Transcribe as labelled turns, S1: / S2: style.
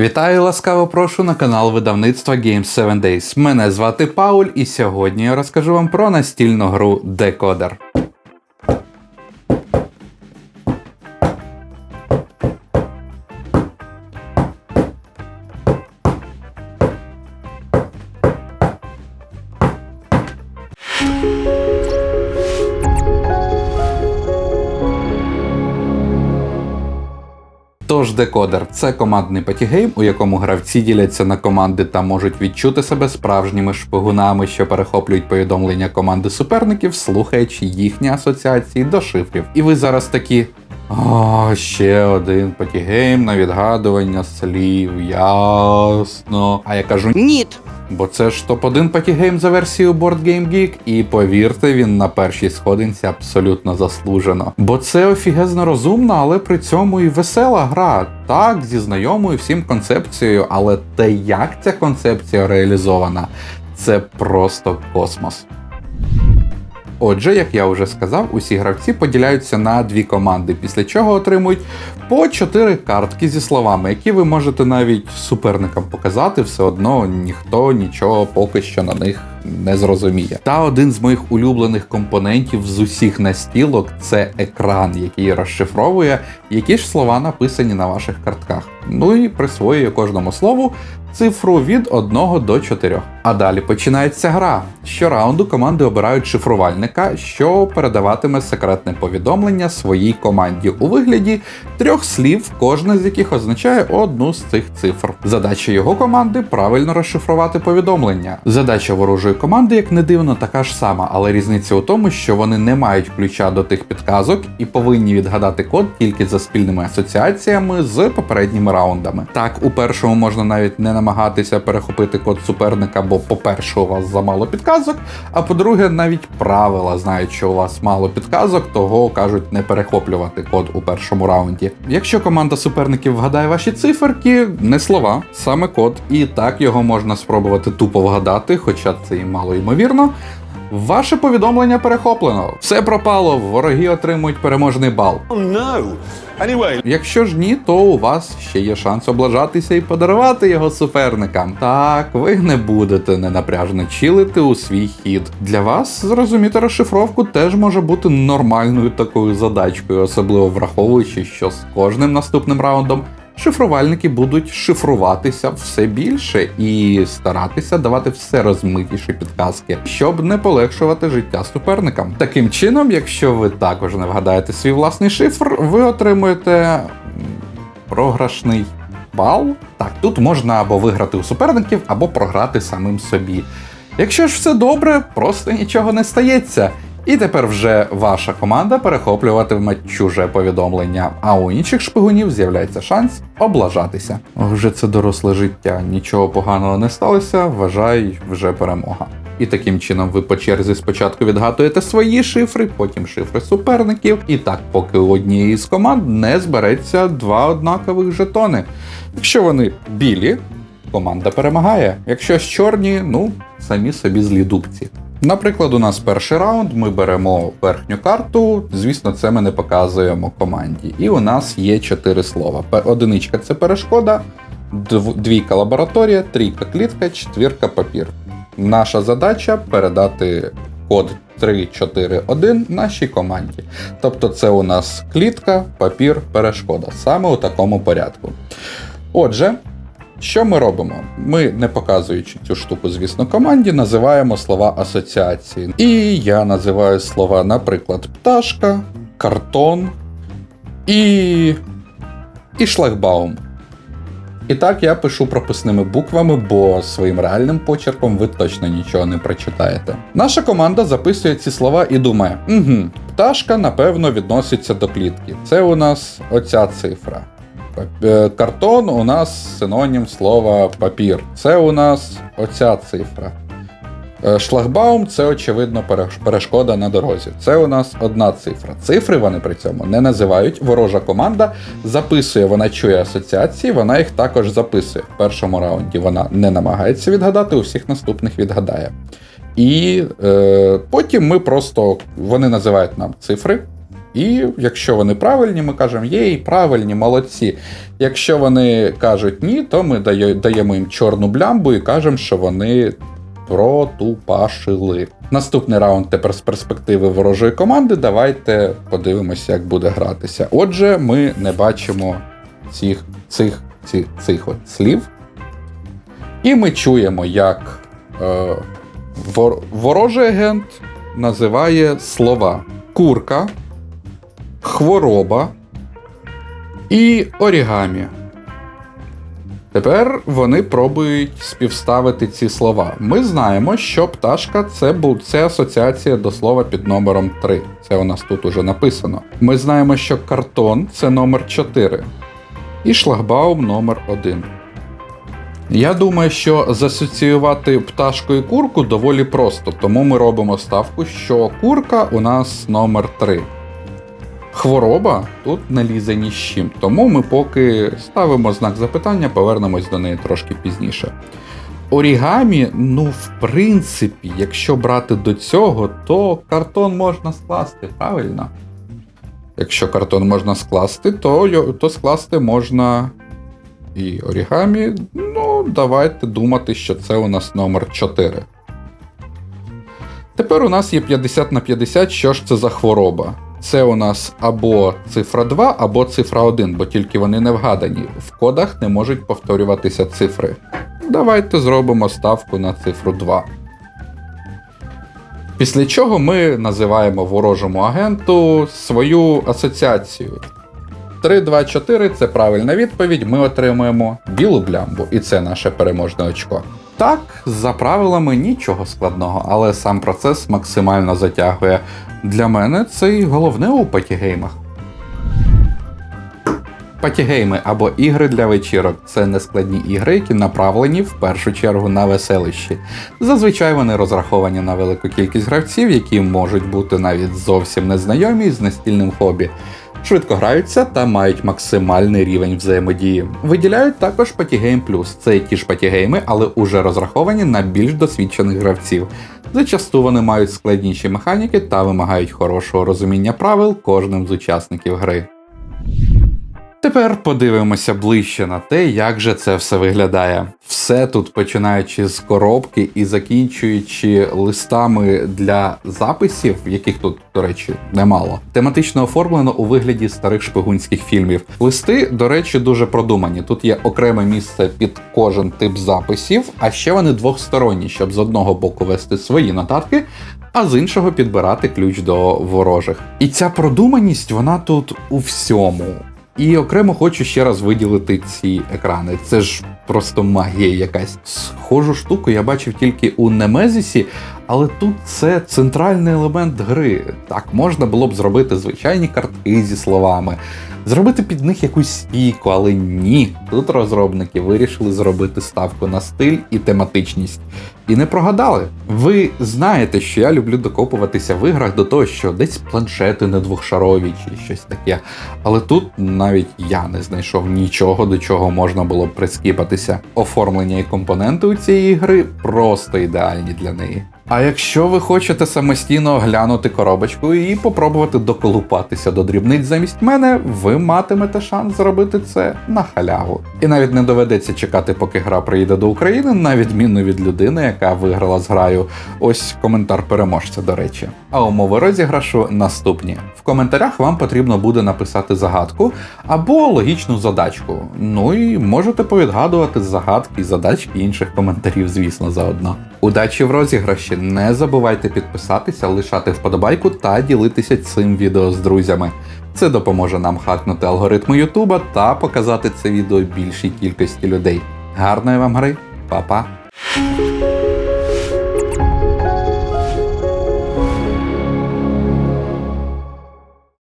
S1: Вітаю, ласкаво прошу на канал видавництва Games 7 Days. Мене звати Пауль, і сьогодні я розкажу вам про настільну гру Decoder. Тож декодер це командний патігейм, у якому гравці діляться на команди та можуть відчути себе справжніми шпигунами, що перехоплюють повідомлення команди суперників, слухаючи їхні асоціації до шифрів. І ви зараз такі. О, ще один патігейм на відгадування слів, ясно. А я кажу
S2: Ніт.
S1: Бо це ж топ-1 патігейм за версією Board Game Geek, і повірте, він на першій сходинці абсолютно заслужено. Бо це офігезно розумна, але при цьому і весела гра. Так, зі знайомою всім концепцією, але те, як ця концепція реалізована, це просто космос. Отже, як я вже сказав, усі гравці поділяються на дві команди, після чого отримують по чотири картки зі словами, які ви можете навіть суперникам показати, все одно ніхто нічого поки що на них не зрозуміє. Та один з моїх улюблених компонентів з усіх настілок це екран, який розшифровує, які ж слова написані на ваших картках. Ну і присвоює кожному слову цифру від 1 до 4. А далі починається гра. Щораунду команди обирають шифрувальника, що передаватиме секретне повідомлення своїй команді у вигляді трьох слів, кожна з яких означає одну з цих цифр. Задача його команди правильно розшифрувати повідомлення. Задача ворожої команди, як не дивно, така ж сама, але різниця у тому, що вони не мають ключа до тих підказок і повинні відгадати код тільки за спільними асоціаціями з попередніми раундами. Так, у першому можна навіть не намагатися перехопити код суперника, бо, по-перше, у вас замало підказок, а по-друге, навіть правила знають, що у вас мало підказок, того кажуть не перехоплювати код у першому раунді. Якщо команда суперників вгадає ваші циферки, не слова, саме код, і так його можна спробувати тупо вгадати, хоча це і мало ймовірно. Ваше повідомлення перехоплено. Все пропало, вороги отримують переможний бал.
S3: Oh no! Anyway,
S1: Якщо ж ні, то у вас ще є шанс облажатися і подарувати його суперникам. Так, ви не будете ненапряжно чилити у свій хід. Для вас зрозуміти розшифровку теж може бути нормальною такою задачкою, особливо враховуючи, що з кожним наступним раундом. Шифрувальники будуть шифруватися все більше і старатися давати все розмитіші підказки, щоб не полегшувати життя суперникам. Таким чином, якщо ви також не вгадаєте свій власний шифр, ви отримуєте програшний бал. Так, тут можна або виграти у суперників, або програти самим собі. Якщо ж все добре, просто нічого не стається. І тепер вже ваша команда перехоплюватиме чуже повідомлення, а у інших шпигунів з'являється шанс облажатися. Вже це доросле життя, нічого поганого не сталося, вважай, вже перемога. І таким чином ви по черзі спочатку відгадуєте свої шифри, потім шифри суперників, і так, поки у однієї з команд не збереться два однакових жетони. Якщо вони білі, команда перемагає. Якщо ж чорні, ну самі собі злі дубці. Наприклад, у нас перший раунд, ми беремо верхню карту, звісно, це ми не показуємо команді. І у нас є чотири слова. Одиничка це перешкода, двійка лабораторія, трійка клітка, четвірка папір. Наша задача передати код 341 нашій команді. Тобто це у нас клітка, папір, перешкода. Саме у такому порядку. Отже, що ми робимо? Ми, не показуючи цю штуку, звісно, команді, називаємо слова асоціації. І я називаю слова, наприклад, пташка, картон і. і шлагбаум. І так я пишу прописними буквами, бо своїм реальним почерком ви точно нічого не прочитаєте. Наша команда записує ці слова і думає: угу, пташка, напевно, відноситься до клітки. Це у нас оця цифра. Е, Картон у нас синонім слова папір. Це у нас оця цифра. Е, Шлагбаум це очевидно перешкода на дорозі. Це у нас одна цифра. Цифри вони при цьому не називають. Ворожа команда записує, вона чує асоціації, вона їх також записує. В першому раунді вона не намагається відгадати, у всіх наступних відгадає. І е, потім ми просто вони називають нам цифри. І якщо вони правильні, ми кажемо єй, правильні, молодці. Якщо вони кажуть ні, то ми даємо їм чорну блямбу і кажемо, що вони протупашили. Наступний раунд тепер з перспективи ворожої команди. Давайте подивимося, як буде гратися. Отже, ми не бачимо цих, цих, цих, цих от слів. І ми чуємо, як е, вор, ворожий агент називає слова курка, хвороба і орігамі. Тепер вони пробують співставити ці слова. Ми знаємо, що пташка це, бу- це асоціація до слова під номером 3. Це у нас тут уже написано. Ми знаємо, що картон це номер 4 і шлагбаум номер 1. Я думаю, що засоціювати пташку і курку доволі просто, тому ми робимо ставку, що курка у нас номер 3. Хвороба тут не лізе ні з чим, тому ми поки ставимо знак запитання, повернемось до неї трошки пізніше. Орігамі, ну, в принципі, якщо брати до цього, то картон можна скласти, правильно? Якщо картон можна скласти, то, то скласти можна і орігамі. Ну, давайте думати, що це у нас номер 4. Тепер у нас є 50 на 50, що ж це за хвороба. Це у нас або цифра 2, або цифра 1, бо тільки вони не вгадані. В кодах не можуть повторюватися цифри. Давайте зробимо ставку на цифру 2. Після чого ми називаємо ворожому агенту свою асоціацію. 3, 2, 4 це правильна відповідь. Ми отримуємо білу блямбу, і це наше переможне очко. Так, за правилами нічого складного, але сам процес максимально затягує. Для мене це і головне у патігеймах. Патігейми або ігри для вечірок це нескладні ігри, які направлені в першу чергу на веселищі. Зазвичай вони розраховані на велику кількість гравців, які можуть бути навіть зовсім незнайомі з настільним хобі. Швидко граються та мають максимальний рівень взаємодії. Виділяють також Патігейм Plus. Це ті ж патігейми, але уже розраховані на більш досвідчених гравців. Зачасту вони мають складніші механіки та вимагають хорошого розуміння правил кожним з учасників гри. Тепер подивимося ближче на те, як же це все виглядає. Все тут починаючи з коробки і закінчуючи листами для записів, яких тут, до речі, немало, тематично оформлено у вигляді старих шпигунських фільмів. Листи, до речі, дуже продумані. Тут є окреме місце під кожен тип записів, а ще вони двохсторонні, щоб з одного боку вести свої нотатки, а з іншого підбирати ключ до ворожих. І ця продуманість, вона тут у всьому. І окремо хочу ще раз виділити ці екрани. Це ж просто магія якась. Схожу штуку я бачив тільки у Немезісі, але тут це центральний елемент гри. Так, можна було б зробити звичайні картки зі словами, зробити під них якусь стійку, але ні. Тут розробники вирішили зробити ставку на стиль і тематичність. І не прогадали. Ви знаєте, що я люблю докопуватися в іграх до того, що десь планшети не двохшарові чи щось таке. Але тут навіть я не знайшов нічого, до чого можна було б прискіпатися. Оформлення і компоненти у цієї гри просто ідеальні для неї. А якщо ви хочете самостійно оглянути коробочку і попробувати доколупатися до дрібниць замість мене, ви матимете шанс зробити це на халяву. І навіть не доведеться чекати, поки гра приїде до України, на відміну від людини, яка виграла з граю. Ось коментар переможця, до речі. А умови розіграшу наступні. В коментарях вам потрібно буде написати загадку або логічну задачку. Ну і можете повідгадувати загадки і задачки інших коментарів, звісно, заодно. Удачі в розіграші! Не забувайте підписатися, лишати вподобайку та ділитися цим відео з друзями. Це допоможе нам хакнути алгоритми Ютуба та показати це відео більшій кількості людей. Гарної вам гри, Па-па!